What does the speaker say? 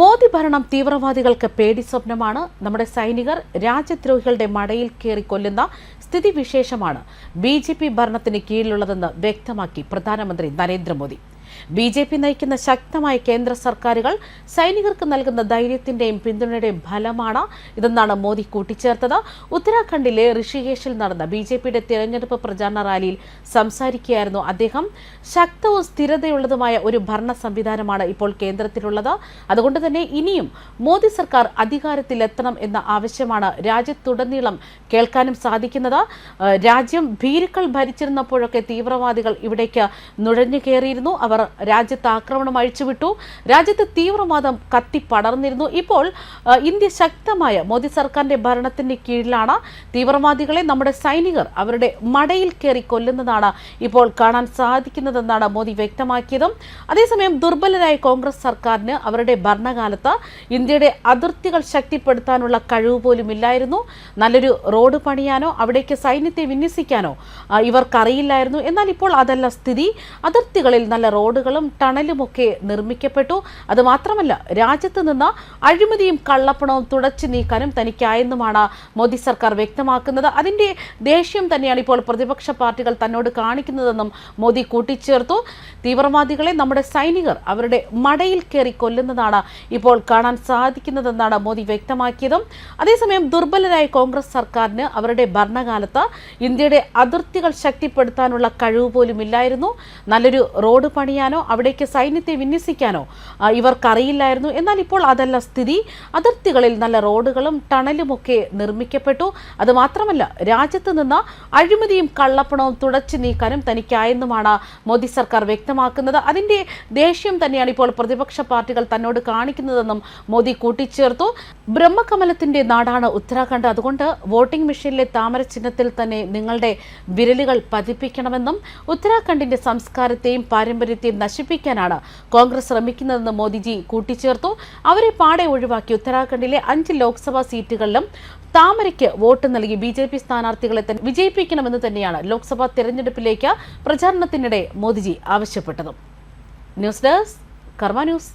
മോദി ഭരണം തീവ്രവാദികൾക്ക് പേടി സ്വപ്നമാണ്. നമ്മുടെ സൈനികർ രാജ്യദ്രോഹികളുടെ മടയിൽ കയറി കൊല്ലുന്ന സ്ഥിതിവിശേഷമാണ് ബി ജെ പി ഭരണത്തിന് കീഴിലുള്ളതെന്ന് വ്യക്തമാക്കി പ്രധാനമന്ത്രി നരേന്ദ്രമോദി. ബി ജെ പി നയിക്കുന്ന ശക്തമായ കേന്ദ്ര സർക്കാരുകൾ സൈനികർക്ക് നൽകുന്ന ധൈര്യത്തിന്റെയും പിന്തുണയുടെയും ഫലമാണ് ഇതെന്നാണ് മോദി കൂട്ടിച്ചേർത്തത്. ഉത്തരാഖണ്ഡിലെ ഋഷികേശിൽ നടന്ന ബി ജെ പിയുടെ തിരഞ്ഞെടുപ്പ് പ്രചാരണ റാലിയിൽ സംസാരിക്കുകയായിരുന്നു അദ്ദേഹം. ശക്തവും സ്ഥിരതയുള്ളതുമായ ഒരു ഭരണ സംവിധാനമാണ് ഇപ്പോൾ കേന്ദ്രത്തിലുള്ളത്. അതുകൊണ്ട് തന്നെ ഇനിയും മോദി സർക്കാർ അധികാരത്തിലെത്തണം എന്ന ആവശ്യമാണ് രാജ്യത്തുടനീളം കേൾക്കാനും സാധിക്കുന്നത്. രാജ്യം ഭീരുക്കൾ ഭരിച്ചിരുന്നപ്പോഴൊക്കെ തീവ്രവാദികൾ ഇവിടേക്ക് നുഴഞ്ഞു കയറിയിരുന്നു അവർ രാജ്യത്ത് ആക്രമണം അഴിച്ചുവിട്ടു. രാജ്യത്ത് തീവ്രവാദം കത്തിപ്പടർന്നിരുന്നു ഇപ്പോൾ ഇന്ത്യ ശക്തമായ മോദി സർക്കാരിന്റെ ഭരണത്തിന്റെ കീഴിലാണ് തീവ്രവാദികളെ നമ്മുടെ സൈനികർ അവരുടെ മടയിൽ കയറി കൊല്ലുന്നതാണ് ഇപ്പോൾ കാണാൻ സാധിക്കുന്നതെന്നാണ് മോദി വ്യക്തമാക്കിയതും. അതേസമയം ദുർബലരായ കോൺഗ്രസ് സർക്കാരിന് അവരുടെ ഭരണകാലത്ത് ഇന്ത്യയുടെ അതിർത്തികൾ ശക്തിപ്പെടുത്താനുള്ള കഴിവ് പോലും ഇല്ലായിരുന്നു. നല്ലൊരു റോഡ് പണിയാനോ അവിടേക്ക് സൈന്യത്തെ വിന്യസിക്കാനോ ഇവർക്കറിയില്ലായിരുന്നു. എന്നാൽ ഇപ്പോൾ അതല്ല സ്ഥിതി. അതിർത്തികളിൽ നല്ല റോഡുകളും ടണലുമൊക്കെ നിർമ്മിക്കപ്പെട്ടു. അതുമാത്രമല്ല രാജ്യത്ത് നിന്ന് അഴിമതിയും കള്ളപ്പണവും തുടച്ചു നീക്കാനും തനിക്കായെന്നുമാണ് മോദി സർക്കാർ വ്യക്തമാക്കുന്നത്. അതിന്റെ ദേഷ്യം തന്നെയാണ് ഇപ്പോൾ പ്രതിപക്ഷ പാർട്ടികൾ തന്നോട് കാണിക്കുന്നതെന്നും മോദി കൂട്ടിച്ചേർത്തു. തീവ്രവാദികളെ നമ്മുടെ സൈനികർ അവരുടെ മടയിൽ കയറി കൊല്ലുന്നതാണ് ഇപ്പോൾ കാണാൻ സാധിക്കുന്നതെന്നാണ് മോദി വ്യക്തമാക്കിയതും. അതേസമയം ദുർബലരായ കോൺഗ്രസ് സർക്കാരിന് അവരുടെ ഭരണകാലത്ത് ഇന്ത്യയുടെ അതിർത്തികൾ ശക്തിപ്പെടുത്താനുള്ള കഴിവ് പോലും ഇല്ലായിരുന്നു നല്ലൊരു റോഡ് പണിയാനോ അവിടേക്ക് സൈന്യത്തെ വിന്യസിക്കാനോ ഇവർക്കറിയില്ലായിരുന്നു. എന്നാൽ ഇപ്പോൾ അതല്ല സ്ഥിതി. അതിർത്തികളിൽ നല്ല റോഡുകളും ടണലുമൊക്കെ നിർമ്മിക്കപ്പെട്ടു. അതുമാത്രമല്ല രാജ്യത്ത് നിന്ന് അഴിമതിയും കള്ളപ്പണവും തുടച്ചു നീക്കാനും തനിക്കായെന്നുമാണ് മോദി സർക്കാർ വ്യക്തമാക്കുന്നത്. അതിന്റെ ദേഷ്യം തന്നെയാണ് ഇപ്പോൾ പ്രതിപക്ഷ പാർട്ടികൾ തന്നോട് കാണിക്കുന്നതെന്നും മോദി കൂട്ടിച്ചേർത്തു. ബ്രഹ്മകമലത്തിന്റെ നാടാണ് ഉത്തരാഖണ്ഡ്. അതുകൊണ്ട് വോട്ടിംഗ് മെഷീനിലെ താമര ചിഹ്നത്തിൽ തന്നെ നിങ്ങളുടെ വിരലുകൾ പതിപ്പിക്കണമെന്നും ഉത്തരാഖണ്ഡിന്റെ സംസ്കാരത്തെയും പാരമ്പര്യത്തെയും നശിപ്പിക്കാനാണ് കോൺഗ്രസ് ശ്രമിക്കുന്നതെന്ന് മോദിജി കൂട്ടിച്ചേർത്തു. അവരെ പാടെ ഒഴിവാക്കി ഉത്തരാഖണ്ഡിലെ അഞ്ച് ലോക്സഭാ സീറ്റുകളിലും താമരയ്ക്ക് വോട്ട് നൽകി ബി ജെ പി സ്ഥാനാർത്ഥികളെ വിജയിപ്പിക്കണമെന്ന് തന്നെയാണ് ലോക്സഭാ തെരഞ്ഞെടുപ്പിലേക്ക് പ്രചാരണത്തിനിടെ മോദിജി ആവശ്യപ്പെട്ടത്. News desk Karma news.